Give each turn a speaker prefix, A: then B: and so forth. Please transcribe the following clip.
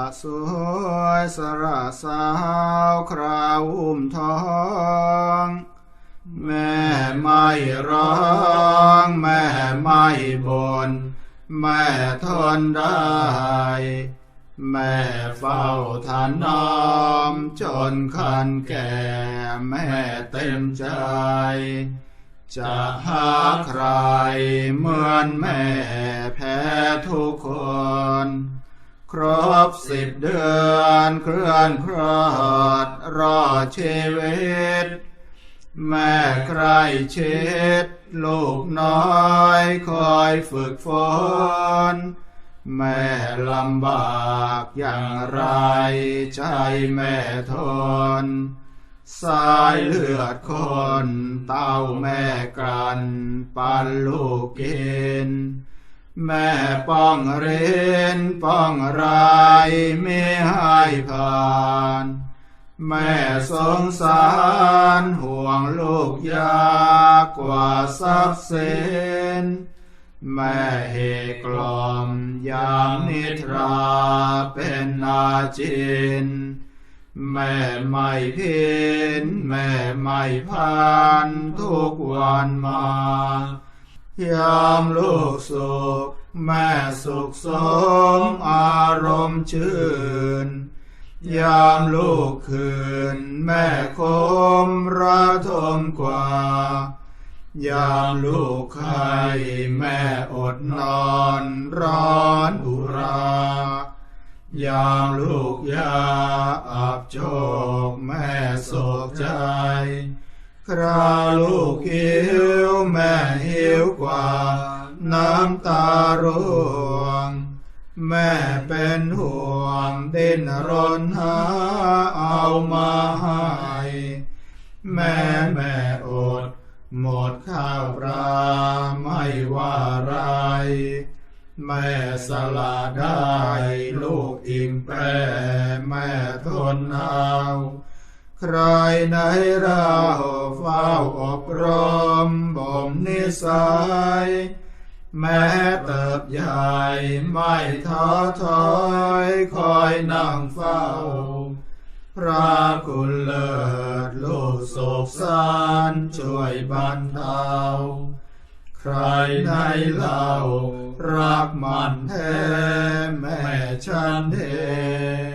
A: สละสวยสระสาวคราวอุ้มท้องแม่ไม่ร้องแม่ไม่บนแม่ทนได้ แม่เฝ้าทานน้อม จนคันแก่แม่เต็มใจ จะหาใครเหมือนแม่แพ้ทุกคน ครบสิบเดือนเคลื่อนคลอดรอดชีวิต แม่ใครชิดลูกน้อยคอยฝึกฝนแม่ลำบากอย่างไรใจแม่ทน สายเลือดคนเต้าแม่กันปันลูกกิน แม่ป้องเรนป้องรายไม่ให้ผ่าน แม่สงสารห่วงลูกยากกว่าทรัพย์สินแม่เหกลอมยามนิทราเป็นนาจิน แม่ไม่เพินแม่ไม่พานทุกวันมา ยามลูกสุข แม่สุขสมอารมณ์ชื่น ยามลูกคืน แม่คมระทมกว่า ยามลูกไข้แม่อดนอนร้อนอุรายามลูกยาอับโจกแม่โศกใจ คราลูกหิวแม่หิวกว่ น้ำตาร่วง แม่เป็นห่วงดิ้นรนหาเอามาให้แม่แม่อด หมดข้าวปลาไม่ว่าไร แม่สละได้ลูกอิ่มแปรแม่ทนเอา ใครในเราเฝ้าอบรมบ่มนิสัย แม้เติบใหญ่ไม่ท้อถอยคอยนั่งเฝ้า พระคุณเลิศลูกโศกสารช่วยบรรเทาใครในเล่ารักมันแท้แม่ฉันเอง